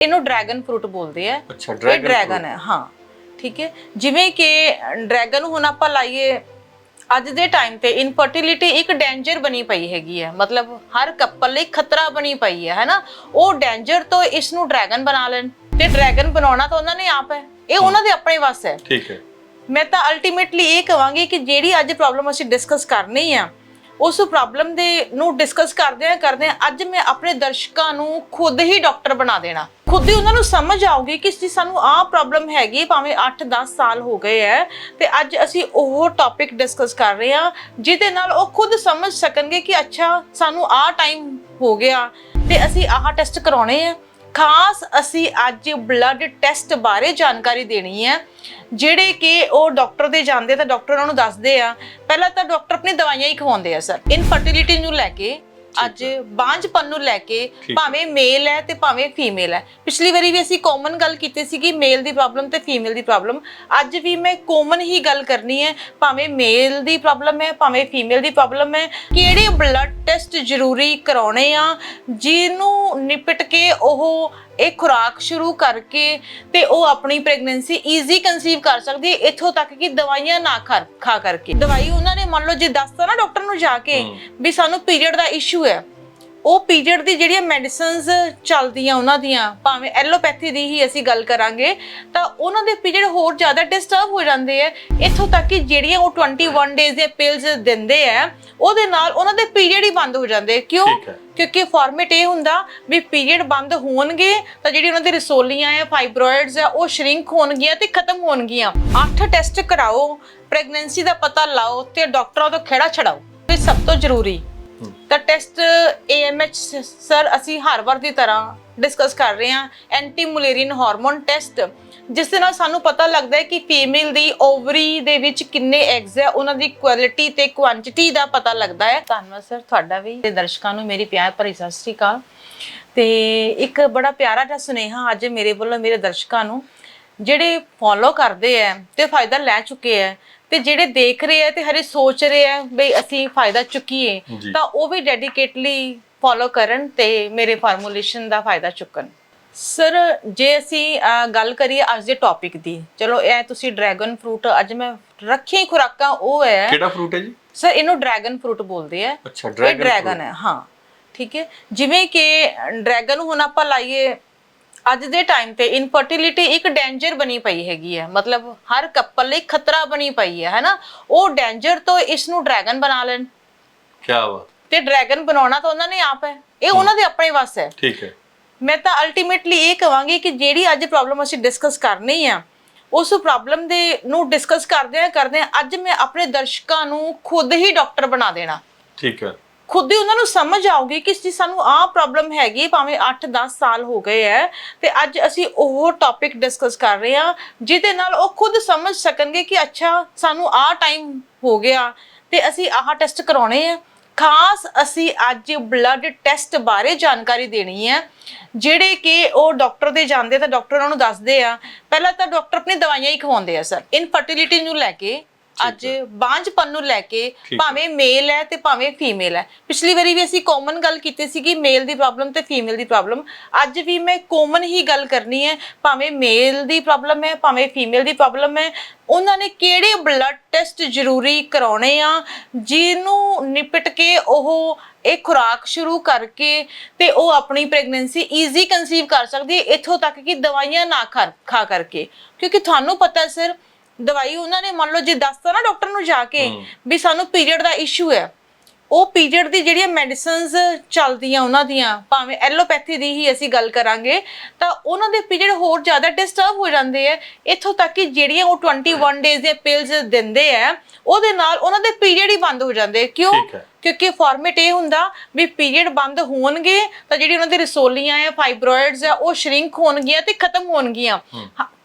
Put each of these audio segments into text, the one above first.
ਇਹਨੂੰ dragon fruit ਬੋਲਦੇ ਆ। ਅੱਛਾ ਇਹ ਡਰੈਗਨ ਹੈ ਹਾਂ ਠੀਕ ਹੈ। ਜਿਵੇਂ ਕਿ ਡਰੈਗਨ ਹੁਣ ਆਪਾਂ ਲਾਈਏ ਅੱਜ ਦੇ ਟਾਈਮ ਤੇ ਇਨਫਰਟੀਲਿਟੀ ਇੱਕ ਡੇਂਜਰ ਬਣੀ ਪਈ ਹੈਗੀ ਹੈ। ਮਤਲਬ ਹਰ ਕਪਲ ਲਈ ਖਤਰਾ ਬਣੀ ਪਈ ਹੈ ਹੈਨਾ ਉਹ ਡੇਂਜਰ ਤੋਂ ਇਸ ਨੂੰ ਡਰੈਗਨ ਬਣਾ ਲੈਣ। ਤੇ ਡਰੈਗਨ ਬਣਾਉਣਾ ਤਾਂ ਉਹਨਾਂ ਨੇ ਆਪ ਹੈ। ਇਹ ਉਹਨਾਂ ਦੇ ਆਪਣੇ ਵੱਸ ਹੈ। ਠੀਕ ਹੈ। ਮੈਂ ਤਾਂ ਅਲਟੀਮੇਟਲੀ ਇਹ ਕਹਾਂਗੀ ਕਿ ਜਿਹੜੀ ਅੱਜ ਪ੍ਰੋਬਲਮ ਅਸੀਂ ਡਿਸਕਸ ਕਰਨੀ ਆ ਉਸ ਪ੍ਰੋਬਲਮ ਦੇ ਨੂੰ ਡਿਸਕਸ ਕਰਦੇ ਆ ਕਰਦੇ ਆ, ਅੱਜ ਮੈਂ ਆਪਣੇ ਦਰਸ਼ਕਾਂ ਨੂੰ ਖੁਦ ਹੀ ਡਾਕਟਰ ਬਣਾ ਦੇਣਾ। ਖੁਦ ਹੀ ਉਹਨਾਂ ਨੂੰ ਸਮਝ ਆਉਗੀ ਕਿ ਜੀ ਸਾਨੂੰ ਆਹ ਪ੍ਰੋਬਲਮ ਹੈਗੀ, ਭਾਵੇਂ 8-10 ਸਾਲ ਹੋ ਗਏ ਐ, ਤੇ ਅੱਜ ਅਸੀਂ ਉਹ ਟੌਪਿਕ ਡਿਸਕਸ ਕਰ ਰਹੇ ਆ, ਜਿਹਦੇ ਨਾਲ ਉਹ ਖੁਦ ਸਮਝ ਸਕਣਗੇ ਕਿ ਅੱਛਾ, ਸਾਨੂੰ ਆਹ ਟਾਈਮ ਹੋ ਗਿਆ, ਤੇ ਅਸੀਂ ਆਹ ਟੈਸਟ ਕਰਾਉਣੇ ਆ। ਖਾਸ ਅਸੀਂ ਅੱਜ ਬਲੱਡ ਟੈਸਟ ਬਾਰੇ ਜਾਣਕਾਰੀ ਦੇਣੀ ਹੈ, ਜਿਹੜੇ ਕਿ ਉਹ ਡਾਕਟਰ ਦੇ ਜਾਂਦੇ ਤਾਂ ਡਾਕਟਰ ਉਹਨਾਂ ਨੂੰ ਦੱਸਦੇ ਆ। ਪਹਿਲਾਂ ਤਾਂ ਡਾਕਟਰ ਆਪਣੀ ਦਵਾਈਆਂ ਹੀ ਖਵਾਉਂਦੇ ਆ ਸਰ ਇਨਫਰਟੀਲਿਟੀ ਨੂੰ ਲੈ ਕੇ ਅੱਜ ਬਾਂਝਪਨ ਨੂੰ ਲੈ ਕੇ ਭਾਵੇਂ ਮੇਲ ਹੈ ਤੇ ਭਾਵੇਂ ਫੀਮੇਲ ਹੈ। ਪਿਛਲੀ ਵਾਰੀ ਵੀ ਅਸੀਂ ਕਾਮਨ ਗੱਲ ਕੀਤੀ ਸੀ ਕਿ ਮੇਲ ਦੀ ਪ੍ਰੋਬਲਮ ਤੇ ਫੀਮੇਲ ਦੀ ਪ੍ਰੋਬਲਮ ਅੱਜ ਵੀ ਮੈਂ ਕਾਮਨ ਹੀ ਗੱਲ ਕਰਨੀ ਹੈ ਭਾਵੇਂ ਮੇਲ ਦੀ ਪ੍ਰੋਬਲਮ ਹੈ ਭਾਵੇਂ ਫੀਮੇਲ ਦੀ ਪ੍ਰੋਬਲਮ ਹੈ ਕਿਹੜੇ ਬਲੱਡ ਟੈਸਟ ਜ਼ਰੂਰੀ ਕਰਾਉਣੇ ਆ ਜਿਹਨੂੰ ਨਿਪਟ ਕੇ ਉਹ ਇਹ ਖੁਰਾਕ ਸ਼ੁਰੂ ਕਰਕੇ ਤੇ ਉਹ ਆਪਣੀ ਪ੍ਰੈਗਨੈਂਸੀ ਈਜ਼ੀ ਕਨਸੀਵ ਕਰ ਸਕਦੀ ਹੈ ਇੱਥੋਂ ਤੱਕ ਕਿ ਦਵਾਈਆਂ ਨਾ ਖਾ ਖਾ ਕਰਕੇ। ਦਵਾਈ ਉਹਨਾਂ ਨੇ ਮੰਨ ਲਓ ਜੇ ਦੱਸਤਾ ਨਾ ਡਾਕਟਰ ਨੂੰ ਜਾ ਕੇ ਵੀ ਸਾਨੂੰ ਪੀਰੀਅਡ ਦਾ ਇਸ਼ੂ ਹੈ ਉਹ ਪੀਰੀਅਡ ਦੀ ਜਿਹੜੀਆਂ ਮੈਡੀਸਿਨਸ ਚੱਲਦੀਆਂ ਉਹਨਾਂ ਦੀਆਂ ਭਾਵੇਂ ਐਲੋਪੈਥੀ ਦੀ ਹੀ ਅਸੀਂ ਗੱਲ ਕਰਾਂਗੇ ਤਾਂ ਉਹਨਾਂ ਦੇ ਪੀਰੀਅਡ ਹੋਰ ਜ਼ਿਆਦਾ ਡਿਸਟਰਬ ਹੋ ਜਾਂਦੇ ਆ। ਇੱਥੋਂ ਤੱਕ ਕਿ ਜਿਹੜੀਆਂ ਉਹ 21 ਡੇਜ਼ ਦੀਆਂ ਪਿਲਸ ਦਿੰਦੇ ਆ ਉਹਦੇ ਨਾਲ ਉਹਨਾਂ ਦੇ ਪੀਰੀਅਡ ਹੀ ਬੰਦ ਹੋ ਜਾਂਦੇ। ਕਿਉਂ। ਕਿਉਂਕਿ ਫਾਰਮੇਟ ਇਹ ਹੁੰਦਾ ਵੀ ਪੀਰੀਅਡ ਬੰਦ ਹੋਣਗੇ ਤਾਂ ਜਿਹੜੀ ਉਹਨਾਂ ਦੀ ਰਸੋਲੀਆਂ ਆ ਫਾਈਬਰੋਇਡਸ ਆ ਉਹ ਸ਼ਰਿੰਕ ਹੋਣਗੀਆਂ ਤੇ ਖਤਮ ਹੋਣਗੀਆਂ। ਅੱਠ ਟੈਸਟ ਕਰਾਓ ਪ੍ਰੈਗਨੈਂਸੀ ਦਾ ਪਤਾ ਲਾਓ ਤੇ ਡਾਕਟਰਾਂ ਤੋਂ ਖੇੜਾ ਛਡਾਓ। ਇਹ ਸਭ ਤੋਂ ਜ਼ਰੂਰੀ। ਤਾਂ ਟੈਸਟ AMH ਸਰ ਅਸੀਂ ਹਰ ਵਾਰ ਦੀ ਤਰ੍ਹਾਂ ਡਿਸਕਸ ਕਰ ਰਹੇ ਹਾਂ ਐਂਟੀ ਮੁਲੇਰੀਨ ਹਾਰਮੋਨ ਟੈਸਟ ਜਿਸ ਦੇ ਨਾਲ ਸਾਨੂੰ ਪਤਾ ਲੱਗਦਾ ਹੈ ਕਿ ਫੀਮੇਲ ਦੀ ਓਵਰੀ ਦੇ ਵਿੱਚ ਕਿੰਨੇ ਐਗਸ ਹੈ, ਉਹਨਾਂ ਦੀ ਕੁਆਲਿਟੀ ਤੇ ਕੁਆਂਟੀਟੀ ਦਾ ਪਤਾ ਲੱਗਦਾ ਹੈ। ਧੰਨਵਾਦ ਸਰ ਤੁਹਾਡਾ ਵੀ ਤੇ ਦਰਸ਼ਕਾਂ ਨੂੰ ਮੇਰੀ ਪਿਆਰ ਭਰੀ ਸਤਿ ਸ੍ਰੀ ਅਕਾਲ। ਤੇ ਇੱਕ ਬੜਾ ਪਿਆਰਾ ਜਿਹਾ ਸੁਨੇਹਾ ਅੱਜ ਮੇਰੇ ਵੱਲੋਂ ਮੇਰੇ ਦਰਸ਼ਕਾਂ ਨੂੰ ਜਿਹੜੇ ਫੋਲੋ ਕਰਦੇ ਐ ਤੇ ਫਾਇਦਾ ਲੈ ਚੁੱਕੇ ਐ ਤੇ ਜਿਹੜੇ ਦੇਖ ਰਹੇ ਐ ਤੇ ਹਰੇ ਸੋਚ ਰਹੇ ਐ ਬਈ ਅਸੀਂ ਫਾਇਦਾ ਚੁੱਕੀਏ। ਤਾਂ ਉਹ ਵੀ ਡੈਡੀਕੇਟਲੀ ਫੋਲੋ ਕਰਨ ਤੇ ਮੇਰੇ ਫਾਰਮੂਲੇਸ਼ਨ ਦਾ ਫਾਇਦਾ ਚੁੱਕਣ। ਸਰ ਜੇ ਅਸੀਂ ਗੱਲ ਕਰੀਏ ਅੱਜ ਦੇ ਟੌਪਿਕ ਦੀ ਚਲੋ ਇਹ ਤੁਸੀਂ ਡਰੈਗਨ ਫਰੂਟ ਅੱਜ ਮੈਂ ਰੱਖੀਆਂ ਹੀ ਖੁਰਾਕਾਂ ਉਹ ਹੈ ਕਿਹੜਾ ਫਰੂਟ ਹੈ ਜੀ? ਸਰ ਇਹਨੂੰ ਡਰੈਗਨ ਫਰੂਟ ਬੋਲਦੇ ਆ ਅੱਛਾ ਡਰੈਗਨ ਹੈ ਹਾਂ। ਠੀਕ ਹੈ ਜਿਵੇਂ ਕਿ ਡਰੈਗਨ ਹੁਣ ਆਪਾਂ ਲਾਈਏ ਅੱਜ ਦੇ ਟਾਈਮ ਤੇ ਇਨਫਰਟੀਲਿਟੀ ਇੱਕ ਡੇਂਜਰ ਬਣੀ ਪਈ ਹੈਗੀ ਹੈ। ਮਤਲਬ ਹਰ ਕਪਲ ਲਈ ਖਤਰਾ ਬਣੀ ਪਈ ਹੈ ਹੈਨਾ ਉਹ ਡੇਂਜਰ ਤੋਂ ਇਸ ਨੂੰ ਡਰੈਗਨ ਬਣਾ ਲੈਣ। ਕੀ ਬਾਤ। ਤੇ ਡਰੈਗਨ ਬਣਾਉਣਾ ਤਾਂ ਉਹਨਾਂ ਨੇ ਆਪ ਹੈ। ਇਹ ਉਹਨਾਂ ਦੇ ਆਪਣੇ ਵੱਸ ਹੈ। ਠੀਕ ਹੈ। ਮੈਂ ਤਾਂ ਅਲਟੀਮੇਟਲੀ ਇਹ ਕਹਾਂਗੀ ਕਿ ਜਿਹੜੀ ਅੱਜ ਪ੍ਰੋਬਲਮ ਅਸੀਂ ਡਿਸਕਸ ਕਰਨੀ ਆ ਉਸ ਪ੍ਰੋਬਲਮ ਦੇ ਨੂੰ ਡਿਸਕਸ ਕਰਦੇ ਆ ਕਰਦੇ ਆ ਅੱਜ ਮੈਂ ਆਪਣੇ ਦਰਸ਼ਕਾਂ ਨੂੰ ਖੁਦ ਹੀ ਡਾਕਟਰ ਬਣਾ ਦੇਣਾ। ਠੀਕ ਹੈ। ਖੁਦ ਹੀ ਉਹਨਾਂ ਨੂੰ ਸਮਝ ਆਉਗੀ ਕਿ ਜੀ ਸਾਨੂੰ ਆਹ ਪ੍ਰੋਬਲਮ ਹੈਗੀ, ਭਾਵੇਂ 8-10 ਸਾਲ ਹੋ ਗਏ ਐ, ਤੇ ਅੱਜ ਅਸੀਂ ਉਹ ਟੌਪਿਕ ਡਿਸਕਸ ਕਰ ਰਹੇ ਹਾਂ, ਜਿਹਦੇ ਨਾਲ ਉਹ ਖੁਦ ਸਮਝ ਸਕਣਗੇ ਕਿ ਅੱਛਾ, ਸਾਨੂੰ ਆਹ ਟਾਈਮ ਹੋ ਗਿਆ, ਤੇ ਅਸੀਂ ਆਹ ਟੈਸਟ ਕਰਾਉਣੇ ਆ। ਖਾਸ ਅਸੀਂ ਅੱਜ ਬਲੱਡ ਟੈਸਟ ਬਾਰੇ ਜਾਣਕਾਰੀ ਦੇਣੀ ਹੈ ਜਿਹੜੇ ਕਿ ਉਹ ਡਾਕਟਰ ਦੇ ਜਾਂਦੇ ਤਾਂ ਡਾਕਟਰ ਉਹਨਾਂ ਨੂੰ ਦੱਸਦੇ ਆ। ਪਹਿਲਾਂ ਤਾਂ ਡਾਕਟਰ ਆਪਣੀ ਦਵਾਈਆਂ ਹੀ ਖਵਾਉਂਦੇ ਆ ਸਰ ਇਨਫਰਟੀਲਿਟੀ ਨੂੰ ਲੈ ਕੇ ਅੱਜ ਬਾਂਝਪਨ ਨੂੰ ਲੈ ਕੇ। ਭਾਵੇਂ ਮੇਲ ਹੈ ਤੇ ਭਾਵੇਂ ਫੀਮੇਲ ਹੈ। ਪਿਛਲੀ ਵਾਰੀ ਵੀ ਅਸੀਂ ਕਾਮਨ ਗੱਲ ਕੀਤੀ ਸੀ ਕਿ ਮੇਲ ਦੀ ਪ੍ਰੋਬਲਮ ਤੇ ਫੀਮੇਲ ਦੀ ਪ੍ਰੋਬਲਮ ਅੱਜ ਵੀ ਮੈਂ ਕਾਮਨ ਹੀ ਗੱਲ ਕਰਨੀ ਹੈ ਭਾਵੇਂ ਮੇਲ ਦੀ ਪ੍ਰੋਬਲਮ ਹੈ ਭਾਵੇਂ ਫੀਮੇਲ ਦੀ ਪ੍ਰੋਬਲਮ ਹੈ। ਉਹਨਾਂ ਨੇ ਕਿਹੜੇ ਬਲੱਡ ਟੈਸਟ ਜ਼ਰੂਰੀ ਕਰਾਉਣੇ ਆ ਜਿਹਨੂੰ ਨਿਪਟ ਕੇ ਉਹ ਇਹ ਖੁਰਾਕ ਸ਼ੁਰੂ ਕਰਕੇ ਤੇ ਉਹ ਆਪਣੀ ਪ੍ਰੈਗਨੈਂਸੀ ਈਜ਼ੀ ਕਨਸੀਵ ਕਰ ਸਕਦੀ ਹੈ ਇੱਥੋਂ ਤੱਕ ਕਿ ਦਵਾਈਆਂ ਨਾ ਖਾ ਖਾ ਕਰਕੇ। ਕਿਉਂਕਿ ਤੁਹਾਨੂੰ ਪਤਾ ਸਰ ਦਵਾਈ ਉਹਨਾਂ ਨੇ ਮੰਨ ਲਓ ਜੇ ਦੱਸਤਾ ਨਾ ਡਾਕਟਰ ਨੂੰ ਜਾ ਕੇ ਵੀ ਸਾਨੂੰ ਪੀਰੀਅਡ ਦਾ ਇਸ਼ੂ ਹੈ ਉਹ ਪੀਰੀਅਡ ਦੀ ਜਿਹੜੀਆਂ ਮੈਡੀਸਿਨਸ ਚੱਲਦੀਆਂ ਉਹਨਾਂ ਦੀਆਂ ਭਾਵੇਂ ਐਲੋਪੈਥੀ ਦੀ ਹੀ ਅਸੀਂ ਗੱਲ ਕਰਾਂਗੇ ਤਾਂ ਉਹਨਾਂ ਦੇ ਪੀਰੀਅਡ ਹੋਰ ਜ਼ਿਆਦਾ ਡਿਸਟਰਬ ਹੋ ਜਾਂਦੇ ਆ ਇੱਥੋਂ ਤੱਕ ਕਿ ਜਿਹੜੀਆਂ ਉਹ 21 ਡੇਜ਼ ਦੀਆਂ ਪਿਲਸ ਦਿੰਦੇ ਆ ਉਹਦੇ ਨਾਲ ਉਹਨਾਂ ਦੇ ਪੀਰੀਅਡ ਹੀ ਬੰਦ ਹੋ ਜਾਂਦੇ। ਕਿਉਂ। ਕਿਉਂਕਿ ਫਾਰਮੇਟ ਇਹ ਹੁੰਦਾ ਵੀ ਪੀਰੀਅਡ ਬੰਦ ਹੋਣਗੇ ਤਾਂ ਜਿਹੜੀ ਉਹਨਾਂ ਦੀ ਰਸੋਲੀਆਂ ਆ ਫਾਈਬਰੋਇਡਸ ਆ ਉਹ ਸ਼ਰਿੰਕ ਹੋਣਗੀਆਂ ਤੇ ਖਤਮ ਹੋਣਗੀਆਂ।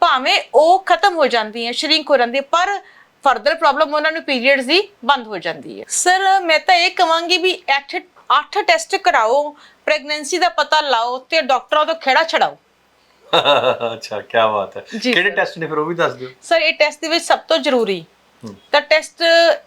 ਭਾਵੇਂ ਉਹ ਖਤਮ ਹੋ ਜਾਂਦੀਆਂ ਸ਼ਰਿੰਕ ਹੋ ਜਾਂਦੀ ਪਰ ਫਰਦਰ ਪ੍ਰੋਬਲਮ ਉਹਨਾਂ ਨੂੰ ਪੀਰੀਅਡਸ ਦੀ ਬੰਦ ਹੋ ਜਾਂਦੀ ਹੈ। ਸਰ ਮੈਂ ਤਾਂ ਇਹ ਕਵਾਂਗੀ ਵੀ 8 8 ਟੈਸਟ ਕਰਾਓ ਪ੍ਰੈਗਨੈਂਸੀ ਦਾ ਪਤਾ ਲਾਓ ਤੇ ਡਾਕਟਰਾਂ ਤੋਂ ਖੇੜਾ ਛਡਾਓ। ਅੱਛਾ ਕੀ ਬਾਤ ਹੈ। ਕਿਹੜੇ। ਟੈਸਟ ਨੇ ਫਿਰ ਉਹ ਵੀ ਦੱਸ ਦਿਓ। ਸਰ ਇਹ ਟੈਸਟ ਦੇ ਵਿੱਚ ਸਭ ਤੋਂ ਜ਼ਰੂਰੀ ਤਾਂ ਟੈਸਟ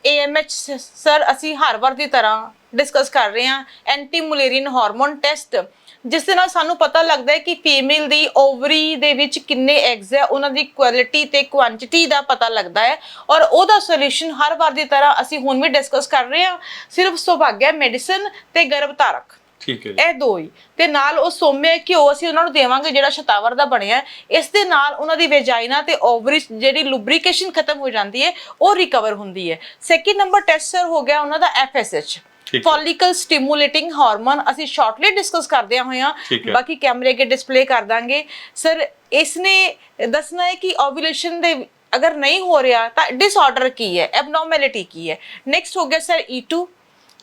AMH ਸਰ ਅਸੀਂ ਹਰ ਵਾਰ ਦੀ ਤਰ੍ਹਾਂ ਡਿਸਕਸ ਕਰ ਰਹੇ ਹਾਂ ਐਂਟੀ ਮੁਲੇਰੀਨ ਹਾਰਮੋਨ ਟੈਸਟ ਜਿਸ ਦੇ ਨਾਲ ਸਾਨੂੰ ਪਤਾ ਲੱਗਦਾ ਹੈ ਕਿ ਫੀਮੇਲ ਦੀ ਓਵਰੀ ਦੇ ਵਿੱਚ ਕਿੰਨੇ ਐਗਸ ਹੈ ਉਹਨਾਂ ਦੀ ਕੁਆਲਿਟੀ ਤੇ ਕੁਆਂਟੀਟੀ ਦਾ ਪਤਾ ਲੱਗਦਾ ਹੈ ਔਰ ਉਹਦਾ ਸੋਲੂਸ਼ਨ ਹਰ ਵਾਰ ਦੀ ਤਰ੍ਹਾਂ ਅਸੀਂ ਹੁਣ ਵੀ ਡਿਸਕਸ ਕਰ ਰਹੇ ਹਾਂ ਸਿਰਫ ਸੁਭਾਗਿਆ ਮੈਡੀਸਨ ਤੇ ਗਰਭਧਾਰਕ ਠੀਕ ਹੈ ਇਹ ਦੋ ਹੀ ਤੇ ਨਾਲ ਉਹ ਸੋਮੇ ਘਿਓ ਅਸੀਂ ਉਹਨਾਂ ਨੂੰ ਦੇਵਾਂਗੇ ਜਿਹੜਾ ਸ਼ਤਾਵਰ ਦਾ ਬਣਿਆ। ਇਸ ਦੇ ਨਾਲ ਉਹਨਾਂ ਦੀ ਵੈਜਾਈਨਾ ਤੇ ਓਵਰੀ ਜਿਹੜੀ ਲੁਬਰੀਕੇਸ਼ਨ ਖਤਮ ਹੋ ਜਾਂਦੀ ਹੈ ਉਹ ਰਿਕਵਰ ਹੁੰਦੀ ਹੈ ਸੈਕਿੰਡ ਨੰਬਰ ਟੈਸਟ ਸਰ ਹੋ ਗਿਆ ਉਹਨਾਂ ਦਾ FSH ਠੀਕ ਹੈ। ਫੋਲਿਕਲ ਸਟਿਮੂਲੇਟਿੰਗ ਹਾਰਮੋਨ ਅਸੀਂ ਸ਼ਾਰਟਲੀ ਡਿਸਕਸ ਕਰਦੇ ਹੋਏ ਠੀਕ ਹੈ। ਹਾਂ ਬਾਕੀ ਕੈਮਰੇ ਅੱਗੇ ਡਿਸਪਲੇ ਕਰ ਦਾਂਗੇ। ਸਰ ਇਸ ਨੇ ਦੱਸਣਾ ਹੈ ਕਿ ਓਵੂਲੇਸ਼ਨ ਦੇ ਅਗਰ ਨਹੀਂ ਹੋ ਰਿਹਾ ਤਾਂ ਡਿਸਆਰਡਰ ਕੀ ਹੈ? ਐਬਨੋਰਮੈਲਿਟੀ ਕੀ ਹੈ? ਨੈਕਸਟ ਹੋ ਗਿਆ ਸਰ E2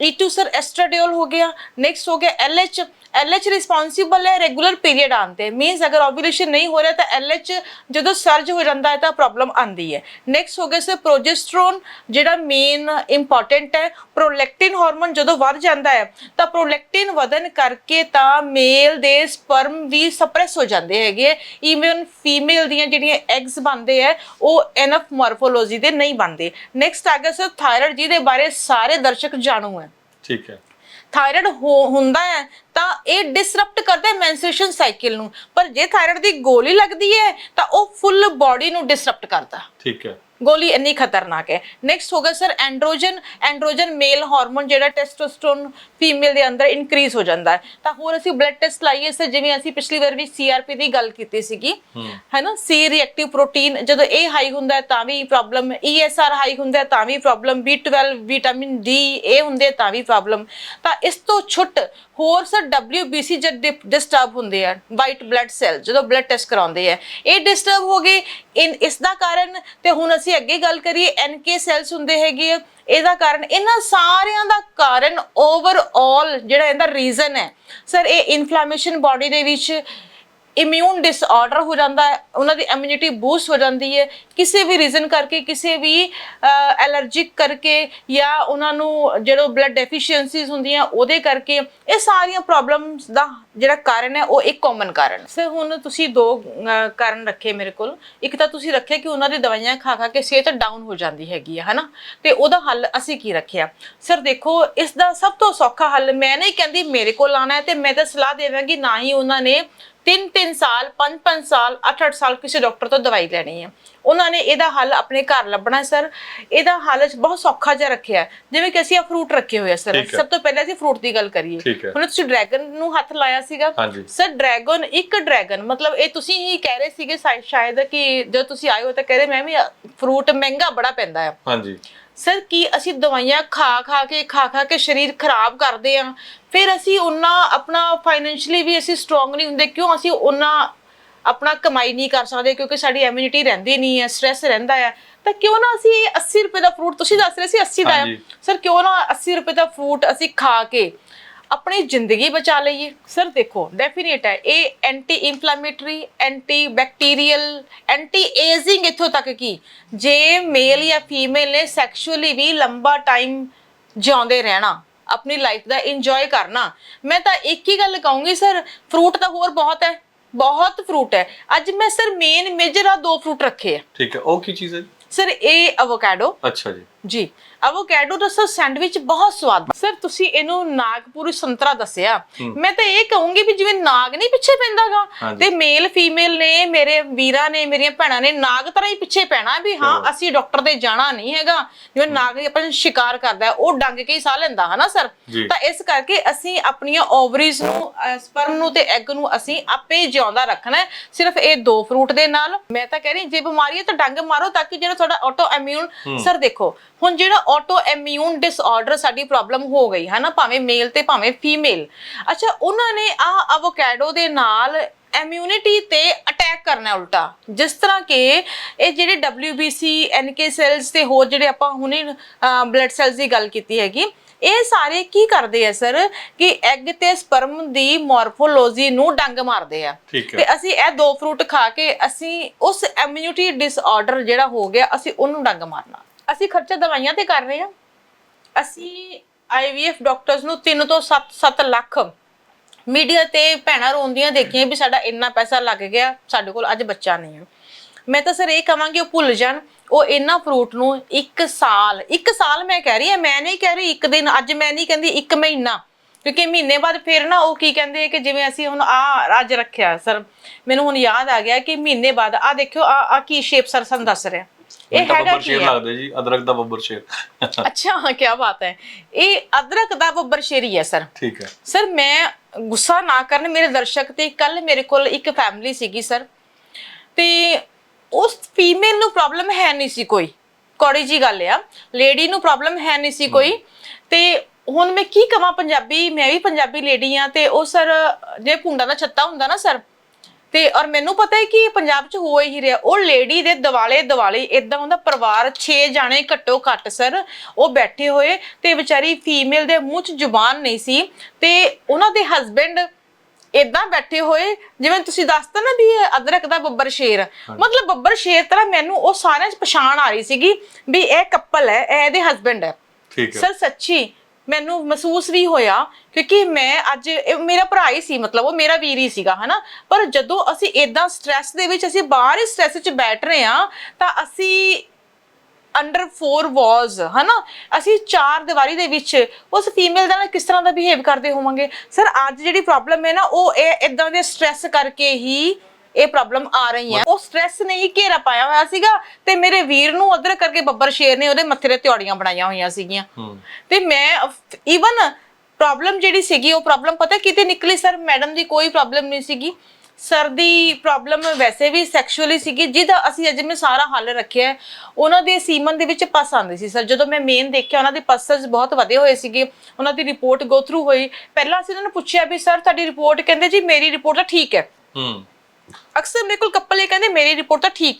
E2 ਸਰ ਐਸਟ੍ਰਾਡੀਓਲ ਹੋ ਗਿਆ। ਨੈਕਸਟ ਹੋ ਗਿਆ LH LH ਰਿਸਪੌਂਸਿਬਲ ਹੈ ਰੈਗੂਲਰ ਪੀਰੀਅਡ ਆਉਣ ਤੇ। ਮੀਨਸ ਅਗਰ ਓਵੂਲੇਸ਼ਨ ਨਹੀਂ ਹੋ ਰਿਹਾ ਤਾਂ LH ਜਦੋਂ ਸਰਜ ਹੋ ਜਾਂਦਾ ਹੈ ਤਾਂ ਪ੍ਰੋਬਲਮ ਆਂਦੀ ਹੈ। ਨੈਕਸਟ ਹੋ ਗਿਆ ਸਰ ਪ੍ਰੋਜੈਸਟਰੋਨ ਜਿਹੜਾ ਮੇਨ ਇੰਪੋਰਟੈਂਟ ਹੈ। ਪ੍ਰੋਲੈਕਟਿਨ ਹਾਰਮੋਨ ਜਦੋਂ ਵੱਧ ਜਾਂਦਾ ਹੈ, ਤਾਂ ਪ੍ਰੋਲੈਕਟਿਨ ਵਧਨ ਕਰਕੇ ਤਾਂ ਮੇਲ ਦੇ ਸਪਰਮ ਵੀ ਸਪਰੈਸ ਹੋ ਜਾਂਦੇ ਹੈਗੇ ਈਵਨ ਫੀਮੇਲ ਦੀਆਂ ਜਿਹੜੀਆਂ ਐਗਸ ਬਣਦੇ ਹੈ, ਉਹ ਐਨਫ ਮਾਰਫੋਲੋਜੀ ਦੇ ਨਹੀਂ ਬਣਦੇ। ਨੈਕਸਟ ਆ ਗਿਆ ਸਰ ਥਾਇਰਾਇਡ ਦੇ ਬਾਰੇ ਸਾਰੇ ਦਰਸ਼ਕ ਜਾਣੂ ਹੈ। ਠੀਕ ਹੈ। ਥਾਇਰਾਇਡ ਹੁੰਦਾ ਹੈ, ਤਾਂ ਇਹ ਡਿਸਰਪਟ ਕਰਦਾ ਹੈ ਮੈਂਸਟ੍ਰੂਏਸ਼ਨ ਸਾਈਕਲ ਨੂੰ। ਪਰ ਜੇ ਥਾਇਰਾਇਡ ਦੀ ਗੋਲੀ ਲੱਗਦੀ ਹੈ, ਤਾਂ ਉਹ ਫੁੱਲ ਬਾਡੀ ਨੂੰ ਡਿਸਰਪਟ ਕਰਦਾ। ਠੀਕ ਹੈ। ਗੋਲੀ ਇੰਨੀ ਖਤਰਨਾਕ ਹੈ। ਨੈਕਸਟ ਹੋਗਾ sir androgen androgen male hormone ਜਿਹੜਾ ਟੈਸਟੋਸਟਰੋਨ ਫੀਮੇਲ ਦੇ ਅੰਦਰ ਇਨਕਰੀਜ਼ ਹੋ ਜਾਂਦਾ ਹੈ। ਤਾਂ ਹੋਰ ਅਸੀਂ ਬਲੱਡ ਟੈਸਟ ਲਾਈਏ ਸਰ ਜਿਵੇਂ ਅਸੀਂ ਪਿਛਲੀ ਵਾਰ ਵੀ ਸੀਆਰਪੀ ਦੀ ਗੱਲ ਕੀਤੀ ਸੀਗੀ। ਹੈਨਾ ਸੀ ਰਿਐਕਟਿਵ ਪ੍ਰੋਟੀਨ ਜਦੋਂ ਇਹ ਹਾਈ ਹੁੰਦਾ ਹੈ ਤਾਂ ਵੀ ਪ੍ਰੋਬਲਮ ਈਐਸਆਰ ਹਾਈ ਹੁੰਦਾ ਹੈ ਤਾਂ ਵੀ ਪ੍ਰੋਬਲਮ B12 ਵਿਟਾਮਿਨ ਡੀ ਇਹ ਹੁੰਦੇ ਤਾਂ ਵੀ ਪ੍ਰੋਬਲਮ ਤਾਂ ਇਸ ਤੋਂ ਛੁੱਟ ਹੋਰ ਸਰ WBC ਜਦ ਡਿਸਟਰਬ ਹੁੰਦੇ ਆ ਵਾਈਟ ਬਲੱਡ ਸੈਲ ਜਦੋਂ ਬਲੱਡ ਟੈਸਟ ਕਰਾਉਂਦੇ ਆ। ਇਹ ਡਿਸਟਰਬ ਹੋ ਗਏ ਇਸ ਦਾ ਕਾਰਨ ਤੇ ਹੁਣ ਅਸੀਂ ਅੱਗੇ ਗੱਲ ਕਰੀਏ NK ਸੈਲਸ ਹੁੰਦੇ ਹੈਗੇ ਆ, ਇਹਦਾ ਕਾਰਨ ਇਹਨਾਂ ਸਾਰਿਆਂ ਦਾ ਕਾਰਨ ਓਵਰਆਲ ਜਿਹੜਾ ਇਹਦਾ ਰੀਜ਼ਨ ਹੈ। ਸਰ ਇਹ ਇਨਫਲੇਮੇਸ਼ਨ ਬਾਡੀ ਦੇ ਵਿੱਚ ਇਮਿਊਨ ਡਿਸਆਰਡਰ ਹੋ ਜਾਂਦਾ ਹੈ, ਉਹਨਾਂ ਦੀ ਇਮਿਊਨਿਟੀ ਬੂਸਟ ਹੋ ਜਾਂਦੀ ਹੈ, ਕਿਸੇ ਵੀ ਰੀਜ਼ਨ ਕਰਕੇ, ਕਿਸੇ ਵੀ ਐਲਰਜਿਕ ਕਰਕੇ ਜਾਂ ਉਹਨਾਂ ਨੂੰ ਜਿਹੜਾ ਬਲੱਡ ਡੈਫੀਸ਼ੀਐਂਸੀਜ਼ ਹੁੰਦੀਆਂ, ਉਹਦੇ ਕਰਕੇ ਇਹ ਸਾਰੀਆਂ ਪ੍ਰੋਬਲਮਸ ਦਾ ਜਿਹੜਾ ਕਾਰਨ ਹੈ, ਉਹ ਇੱਕ ਕਾਮਨ ਕਾਰਨ ਸਰ, ਹੁਣ ਤੁਸੀਂ ਦੋ ਕਾਰਨ ਰੱਖੇ ਮੇਰੇ ਕੋਲ। ਇੱਕ ਤਾਂ ਤੁਸੀਂ ਰੱਖਿਆ ਕਿ ਉਹਨਾਂ ਦੀ ਦਵਾਈਆਂ ਖਾ ਖਾ ਕੇ ਸਿਹਤ ਡਾਊਨ ਹੋ ਜਾਂਦੀ ਹੈਗੀ ਹੈ ਹਨਾ? ਤੇ ਉਹਦਾ ਹੱਲ ਅਸੀਂ ਕੀ ਰੱਖਿਆ? ਸਰ, ਦੇਖੋ, ਇਸ ਦਾ ਸਭ ਤੋਂ ਸੌਖਾ ਹੱਲ ਮੈਂ ਨਹੀਂ ਕਹਿੰਦੀ ਮੇਰੇ ਕੋਲ ਆਣਾ ਹੈ ਤੇ ਮੈਂ ਤਾਂ ਸਲਾਹ ਦੇਵਾਂਗੀ, ਨਾ ਹੀ ਉਹਨਾਂ ਨੇ ਤਿੰਨ ਤਿੰਨ ਸਾਲ ਪੰਜ ਪੰਜ ਸਾਲ ਅੱਠ ਅੱਠ ਸਾਲ ਕਿਸੇ ਡਾਕਟਰ ਤੋਂ ਦਵਾਈ ਲੈਣੀ ਹੈ ਉਹਨਾਂ ਨੇ ਇਹਦਾ ਹੱਲ ਆਪਣੇ ਘਰ ਲੱਭਣਾ ਹੈ ਸਰ ਇਹਦਾ ਹੱਲ ਬਹੁਤ ਸੌਖਾ ਜਿਹਾ ਰੱਖਿਆ ਹੈ। ਜਿਵੇਂ ਕਿ ਅਸੀਂ ਆ ਫਰੂਟ ਰੱਖੇ ਹੋਏ ਆ ਸਰ। ਸਭ ਤੋਂ ਪਹਿਲਾਂ ਅਸੀਂ ਫਰੂਟ ਦੀ ਗੱਲ ਕਰੀਏ। ਹੁਣ ਤੁਸੀਂ ਡਰੈਗਨ ਨੂੰ ਹੱਥ ਲਾਇਆ ਸੀਗਾ। ਸਰ ਡਰੈਗਨ ਇੱਕ ਡਰੈਗਨ ਮਤਲਬ ਇਹ ਤੁਸੀਂ ਹੀ ਕਹਿ ਰਹੇ ਸੀਗੇ ਸ਼ਾਇਦ- ਸ਼ਾਇਦ ਕਿ ਜਦੋਂ ਤੁਸੀਂ ਆਏ ਹੋ ਤਾਂ ਕਹਿ ਰਹੇ ਮੈਂ ਵੀ ਫਰੂਟ ਮਹਿੰਗਾ ਬੜਾ ਪੈਂਦਾ ਹੈ ਹਾਂਜੀ ਸਰ ਕੀ ਅਸੀਂ ਦਵਾਈਆਂ ਖਾ ਖਾ ਕੇ ਖਾ ਖਾ ਕੇ ਸਰੀਰ ਖਰਾਬ ਕਰਦੇ ਆ? ਫਿਰ ਅਸੀਂ ਉਹਨਾਂ ਆਪਣਾ ਫਾਈਨੈਂਸ਼ੀਅਲੀ ਵੀ ਅਸੀਂ ਸਟਰੋਂਗ ਨਹੀਂ ਹੁੰਦੇ ਕਿਉਂ ਅਸੀਂ ਉਹਨਾਂ ਆਪਣਾ ਕਮਾਈ ਨਹੀਂ ਕਰ ਸਕਦੇ ਕਿਉਂਕਿ ਸਾਡੀ ਇਮਿਊਨਿਟੀ ਰਹਿੰਦੀ ਨਹੀਂ ਹੈ ਸਟ੍ਰੈਸ ਰਹਿੰਦਾ ਹੈ। ਤਾਂ ਕਿਉਂ ਨਾ ਅਸੀਂ ਇਹ 80 ਰੁਪਏ ਦਾ ਫਰੂਟ ਤੁਸੀਂ ਦੱਸ ਰਹੇ ਸੀ 80 ਦਾ ਹੈ। ਸਰ ਕਿਉਂ ਨਾ 80 ਰੁਪਏ ਦਾ ਫਰੂਟ ਅਸੀਂ ਖਾ ਕੇ ਆਪਣੀ ਜ਼ਿੰਦਗੀ ਬਚਾ ਲਈਏ। ਸਰ ਦੇਖੋ ਡੈਫੀਨੇਟ ਹੈ ਇਹ anti inflammatory anti bacterial anti ageing ਇੱਥੋਂ ਤੱਕ ਕਿ ਜੇ ਮੇਲ ਜਾਂ ਫੀਮੇਲ ਨੇ ਸੈਕਸ਼ੂਅਲੀ ਵੀ ਲੰਬਾ ਟਾਈਮ ਜਿਉਂਦੇ ਰਹਿਣਾ ਆਪਣੀ ਲਾਈਫ ਦਾ ਇੰਜੋਏ ਕਰਨਾ ਮੈਂ ਤਾਂ ਇੱਕ ਹੀ ਗੱਲ ਕਹੂੰਗੀ ਸਰ ਫਰੂਟ ਤਾਂ ਹੋਰ ਬਹੁਤ ਹੈ ਬਹੁਤ ਫਰੂਟ ਹੈ। ਅੱਜ ਮੈਂ ਸਰ ਮੇਨ ਮੇਜਰ ਆ ਦੋ ਫਰੂਟ ਰੱਖੇ ਆ। ਠੀਕ ਹੈ ਉਹ ਕੀ ਚੀਜ਼ ਹੈ? ਸਰ ਇਹ ਅਵੋਕਾਡੋ ਅੱਛਾ ਜੀ। ਜੀ। ਅਵੋਕਾਡੋ ਦਾ ਸਰ ਸੈਂਡਵਿਚ ਬਹੁਤ ਸਵਾਦ ਸਰ ਤੁਸੀਂ ਇਹਨੂੰ ਨਾਗਪੁਰੀ ਸੰਤਰਾ ਦੱਸਿਆ। ਮੈਂ ਤਾਂ ਇਹ ਕਹੂੰਗੀ ਵੀ ਜਿਵੇਂ ਨਾਗ ਨਹੀਂ ਪਿੱਛੇ ਪੈਂਦਾਗਾ। ਤੇ ਮੇਲ ਫੀਮੇਲ ਨੇ ਮੇਰੇ ਵੀਰਾਂ ਨੇ ਮੇਰੀਆਂ ਭੈਣਾਂ ਨੇ ਨਾਗ ਤਰ੍ਹਾਂ ਹੀ ਪਿੱਛੇ ਪੈਣਾ ਵੀ ਹਾਂ। ਅਸੀਂ ਡਾਕਟਰ ਦੇ ਜਾਣਾ ਨਹੀਂ ਹੈਗਾ। ਜਿਵੇਂ ਨਾਗ ਆਪਣਾ ਸ਼ਿਕਾਰ ਕਰਦਾ ਉਹ ਡੰਗ ਕੇ ਹੀ ਸਾਹ ਲੈਂਦਾ ਹਨਾ ਸਰ। ਤਾਂ ਇਸ ਕਰਕੇ ਅਸੀਂ ਆਪਣੀਆਂ ਓਵਰੀਜ਼ ਨੂੰ ਸਪਰਮ ਨੂੰ ਤੇ ਐਗ ਨੂੰ ਅਸੀਂ ਆਪੇ ਜਿਉਂਦਾ ਰੱਖਣਾ ਹੈ। ਸਿਰਫ ਇਹ ਦੋ ਫਰੂਟ ਦੇ ਨਾਲ। ਮੈਂ ਤਾਂ ਕਹਿ ਰਹੀ ਜੇ ਬਿਮਾਰੀ ਹੈ ਤਾਂ ਡੰਗ ਮਾਰੋ ਤਾਂ ਕਿ ਜਿਹੜਾ ਤੁਹਾਡਾ ਆਟੋ ਇਮਿਊਨ ਸਰ ਦੇਖੋ ਹੁਣ ਜਿਹੜਾ ਆਟੋ ਇਮਿਊਨ ਡਿਸਆਰਡਰ ਸਾਡੀ ਪ੍ਰੋਬਲਮ ਹੋ ਗਈ ਹੈ ਨਾ ਭਾਵੇਂ ਮੇਲ ਤੇ ਭਾਵੇਂ ਫੀਮੇਲ ਅੱਛਾ ਉਹਨਾਂ ਨੇ ਆ ਅਵੋਕੈਡੋ ਦੇ ਨਾਲ ਇਮਿਊਨਿਟੀ ਤੇ ਅਟੈਕ ਕਰਨਾ ਹੈ ਉਲਟਾ। ਜਿਸ ਤਰ੍ਹਾਂ ਕਿ ਇਹ ਜਿਹੜੇ WBC NK ਸੈਲਸ ਤੇ ਹੋਰ ਜਿਹੜੇ ਆਪਾਂ ਹੁਣੇ ਬਲੱਡ ਸੈਲਸ ਦੀ ਗੱਲ ਕੀਤੀ ਹੈਗੀ ਇਹ ਸਾਰੇ ਕੀ ਕਰਦੇ ਆ ਸਰ ਕਿ ਐਗ ਤੇ ਸਪਰਮ ਦੀ ਮਾਰਫੋਲੋਜੀ ਨੂੰ ਡੰਗ ਮਾਰਦੇ ਆ। ਤੇ ਅਸੀਂ ਇਹ ਦੋ ਫਰੂਟ ਖਾ ਕੇ ਅਸੀਂ ਉਸ ਇਮਿਊਨਿਟੀ ਡਿਸਆਰਡਰ ਜਿਹੜਾ ਹੋ ਗਿਆ ਅਸੀਂ ਉਹਨੂੰ ਡੰਗ ਮਾਰਨਾ। ਅਸੀਂ ਖਰਚਾ ਦਵਾਈਆਂ ਤੇ ਕਰ ਰਹੇ ਹਾਂ। ਅਸੀਂ ਆਈਵੀਐਫ ਡਾਕਟਰਸ ਨੂੰ 3 ਤੋਂ 7 7 ਲੱਖ ਮੀਡੀਆ ਤੇ ਭੈਣਾਂ ਰੋਂਦੀਆਂ ਦੇਖੀਆਂ ਵੀ ਸਾਡਾ ਇੰਨਾ ਪੈਸਾ ਲੱਗ ਗਿਆ, ਸਾਡੇ ਕੋਲ ਅੱਜ ਬੱਚਾ ਨਹੀਂ ਹੈ। ਮੈਂ ਤਾਂ ਸਰ ਇਹ ਕਹਾਂਗੀ, ਉਹ ਭੁੱਲ ਜਾਣ, ਉਹ ਇਹਨਾਂ ਫਰੂਟ ਨੂੰ 1 ਸਾਲ 1 ਸਾਲ ਮੈਂ ਕਹਿ ਰਹੀ ਹਾਂ, ਮੈਂ ਨਹੀਂ ਕਹਿ ਰਹੀ ਇੱਕ ਦਿਨ, ਅੱਜ ਮੈਂ ਨਹੀਂ ਕਹਿੰਦੀ 1 ਮਹੀਨਾ। ਕਿਉਂਕਿ ਮਹੀਨੇ ਬਾਅਦ ਫਿਰ ਨਾ ਉਹ ਕੀ ਕਹਿੰਦੇ ਕਿ ਜਿਵੇਂ ਅਸੀਂ ਹੁਣ ਆ ਅੱਜ ਰੱਖਿਆ, ਸਰ, ਮੈਨੂੰ ਹੁਣ ਯਾਦ ਆ ਗਿਆ ਕਿ ਮਹੀਨੇ ਬਾਅਦ ਆ ਦੇਖਿਓ ਆ ਆ ਕੀ ਸ਼ੇਪ ਸਰ ਸਾਨੂੰ ਦੱਸ ਰਿਹਾ। ਇਹ ਹੈਗਾ ਬੱਬਰ ਕੀ ਸ਼ੇਰ ਹੈ ਲੱਗਦਾ ਜੀ ਅਦਰਕ ਦਾ ਬੱਬਰ ਸ਼ੇਰ। ਅੱਛਾ ਕੀ ਬਾਤ ਹੈ। ਇਹ ਅਦਰਕ ਦਾ ਬੱਬਰ ਸ਼ੇਰੀ ਹੈ ਸਰ। ਠੀਕ ਹੈ। ਸਰ ਮੈਂ ਗੁੱਸਾ ਨਾ ਕਰਨ ਮੇਰੇ ਦਰਸ਼ਕ ਤੇ ਕੱਲ ਮੇਰੇ ਕੋਲ ਇੱਕ ਫੈਮਿਲੀ ਸੀਗੀ ਸਰ। ਤੇ ਉਸ ਫੀਮੇਲ ਨੂੰ ਪ੍ਰੋਬਲਮ ਹੈ ਨਹੀਂ ਸੀ ਕੋਈ। ਕੌੜੀ ਜੀ ਗੱਲ ਆ। ਲੇਡੀ ਨੂੰ ਪ੍ਰੋਬਲਮ ਹੈ ਨਹੀਂ ਸੀ ਕੋਈ। ਤੇ ਹੁਣ ਮੈਂ ਕੀ ਕਵਾਂ ਪੰਜਾਬੀ ਮੈਂ ਵੀ ਪੰਜਾਬੀ ਲੇਡੀ ਆ ਤੇ ਉਹ ਸਰ ਜੇ ਪੁੰਡਾ ਦਾ ਛੱਤਾ ਹੁੰਦਾ ਨਾ ਸਰ ਤੇ ਔਰ ਮੈਨੂੰ ਪਤਾ ਹੈ ਕਿ ਪੰਜਾਬ 'ਚ ਹੋ ਹੀ ਰਿਹਾ ਉਹ ਲੇਡੀ ਦੇ ਦਿਵਾਲੇ ਦਿਵਾਲੇ ਇਦਾਂ ਹੁੰਦਾ ਪਰਿਵਾਰ 6 ਜਾਣੇ ਘੱਟੋ ਘੱਟ ਸਰ ਉਹ ਬੈਠੇ ਹੋਏ ਤੇ ਵਿਚਾਰੀ ਫੀਮੇਲ ਦੇ ਮੂੰਹ 'ਚ ਜ਼ੁਬਾਨ ਨਹੀਂ ਸੀ ਤੇ ਉਹਨਾਂ ਦੇ ਹਸਬੈਂਡ ਇਦਾਂ ਬੈਠੇ ਹੋਏ ਜਿਵੇਂ ਤੁਸੀਂ ਦੱਸਤਾ ਨਾ ਵੀ ਇਹ ਅਦਰਕ ਦਾ ਬੱਬਰ ਸ਼ੇਰ। ਮਤਲਬ ਬੱਬਰ ਸ਼ੇਰ ਤਰ੍ਹਾਂ ਮੈਨੂੰ ਉਹ ਸਾਰਿਆਂ 'ਚ ਪਛਾਣ ਆ ਰਹੀ ਸੀਗੀ ਵੀ ਇਹ ਕਪਲ ਹੈ ਇਹ ਇਹਦੇ ਹਸਬੈਂਡ ਹੈ। ਠੀਕ ਹੈ। ਸਰ ਸੱਚੀ ਮੈਨੂੰ ਮਹਿਸੂਸ ਵੀ ਹੋਇਆ ਕਿਉਂਕਿ ਮੈਂ ਅੱਜ ਮੇਰਾ ਭਰਾ ਹੀ ਸੀ, ਮਤਲਬ ਉਹ ਮੇਰਾ ਵੀਰ ਹੀ ਸੀਗਾ, ਹਨਾ? ਪਰ ਜਦੋਂ ਅਸੀਂ ਇਦਾਂ ਸਟ्रेस ਦੇ ਵਿੱਚ ਅਸੀਂ ਬਾਹਰ ਹੀ ਸਟ्रेस 'ਚ ਬੈਠ ਰਹੇ ਆ ਤਾਂ ਅਸੀਂ ਅੰਡਰ 4 ਵਾਲਸ ਹਨਾ? ਅਸੀਂ ਚਾਰ ਦੀਵਾਰੀ ਦੇ ਵਿੱਚ ਉਸ ਫੀਮੇਲ ਦਾ ਕਿਸ ਤਰ੍ਹਾਂ ਦਾ ਬਿਹੇਵ ਕਰਦੇ ਹੋਵਾਂਗੇ? ਸਰ ਅੱਜ ਜਿਹੜੀ ਪ੍ਰੋਬਲਮ ਹੈ ਨਾ, ਉਹ ਇਹ ਇਦਾਂ ਦੇ ਸਟ्रेस ਕਰਕੇ ਹੀ ਇਹ ਪ੍ਰੋਬਲਮ ਆ ਰਹੀ ਹੈ। ਉਹ ਸਟ्रेस ਨੇ ਹੀ ਘੇਰਾ ਪਾਇਆ ਹੋਇਆ ਸੀਗਾ ਤੇ ਮੇਰੇ ਵੀਰ ਨੂੰ ਉਧਰ ਕਰਕੇ ਬੱਬਰ ਸ਼ੇਰ ਨੇ ਉਹਦੇ ਮੱਥੇ ਤੇ ਤਿਉੜੀਆਂ ਬਣਾਈਆਂ ਹੋਈਆਂ ਸੀਗੀਆਂ। ਤੇ ਮੈਂ ਈਵਨ ਪ੍ਰੋਬਲਮ ਜਿਹੜੀ ਸੀਗੀ ਉਹ ਪ੍ਰੋਬਲਮ ਪਤਾ ਕਿਤੇ ਨਿਕਲੀ? ਸਰ ਮੈਡਮ ਦੀ ਕੋਈ ਪ੍ਰੋਬਲਮ ਨਹੀਂ ਸੀਗੀ। ਸਰ ਦੀ ਪ੍ਰੋਬਲਮ ਵੈਸੇ ਵੀ ਸੈਕਸ਼ੂਅਲੀ ਸੀਗੀ ਜਿਹਦਾ ਅਸੀਂ ਅਜੇ ਮੈਂ ਸਾਰਾ ਹੱਲ ਰੱਖਿਆ। ਉਹਨਾਂ ਦੇ ਸੀਮਨ ਦੇ ਵਿੱਚ ਪਸ ਆਉਂਦੀ ਸੀ। ਸਰ ਜਦੋਂ ਮੈਂ ਮੇਨ ਦੇਖਿਆ ਉਹਨਾਂ ਦੇ ਪਸਸ ਬਹੁਤ ਵਧੇ ਹੋਏ ਸੀਗੇ। ਉਹਨਾਂ ਦੀ ਰਿਪੋਰਟ ਗੋ ਥਰੂ ਹੋਈ। ਪਹਿਲਾਂ ਅਸੀਂ ਉਹਨਾਂ ਨੂੰ ਪੁੱਛਿਆ ਵੀ ਸਰ ਤੁਹਾਡੀ ਰਿਪੋਰਟ ਕਹਿੰਦੇ ਜੀ ਮੇਰੀ ਰਿਪੋਰਟ ਤਾਂ ਠੀਕ ਹੈ। ਹੂੰ। ਅਕਸਰ ਮੇਰੇ ਕੋਲ ਕੱਪਲ ਇਹ ਕਹਿੰਦੇ ਮੇਰੀ ਰਿਪੋਰਟ ਤਾਂ ਠੀਕ